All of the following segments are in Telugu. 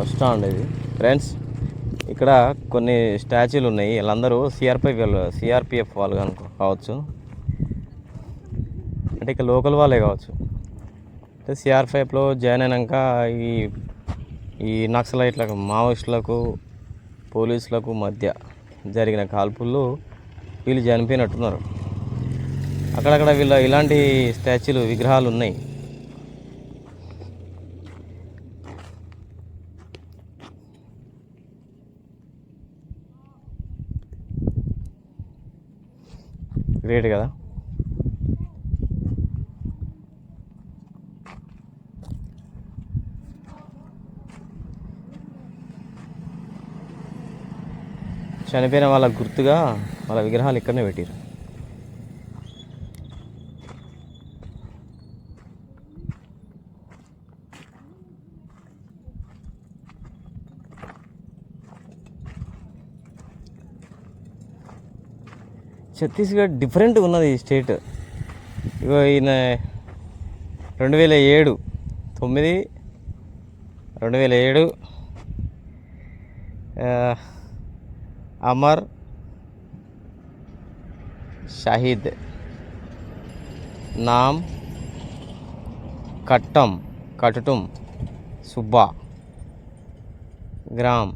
బస్ స్టాండ్ ఇది. ఫ్రెండ్స్ ఇక్కడ కొన్ని స్టాచ్యూలు ఉన్నాయి. వీళ్ళందరూ సిఆర్పిఎఫ్ వాళ్ళు సిఆర్పిఎఫ్ వాళ్ళు కనుక కావచ్చు. అంటే ఇక లోకల్ వాళ్ళే కావచ్చు. అంటే సిఆర్పిఎఫ్లో జాయిన్ అయినాక ఈ ఈ నక్సలైట్లకు మావోయిస్టులకు పోలీసులకు మధ్య జరిగిన కాల్పుల్లో వీళ్ళు చనిపోయినట్టున్నారు. అక్కడక్కడ వీళ్ళ ఇలాంటి స్టాచ్యూలు విగ్రహాలు ఉన్నాయి. గ్రేట్ కదా? చనిపోయిన వాళ్ళ గుర్తుగా వాళ్ళ విగ్రహాలు ఇక్కడనే పెట్టారు ఛత్తీస్గఢ్ డిఫరెంట్ ఉన్నది ఈ స్టేట్. ఇగో ఈయన రెండు వేల ఏడు తొమ్మిది రెండు వేల ఏడు అమర్ షహీద్ నామ్ కట్టం కటుటం సుబ్బా గ్రామ్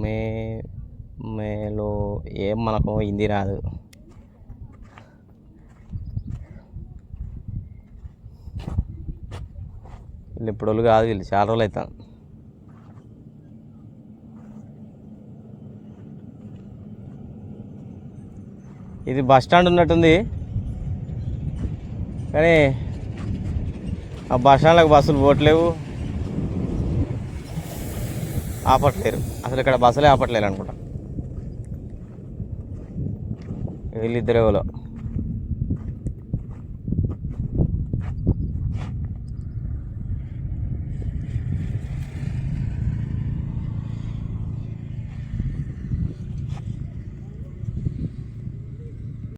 మే ఏం మనకు హిందీ రాదు. వీళ్ళు ఇప్పుడు వాళ్ళు కాదు వీళ్ళు చాలా రోజులు అవుతాను ఇది బస్ స్టాండ్ ఉన్నట్టుంది. కానీ ఆ బస్ స్టాండ్లకు బస్సులు పోవట్లేవు. ఆపట్లేరు. అసలు ఇక్కడ బస్సులే ఆపట్లేరు అనుకుంటా. వీళ్ళిద్దరే వాళ్ళు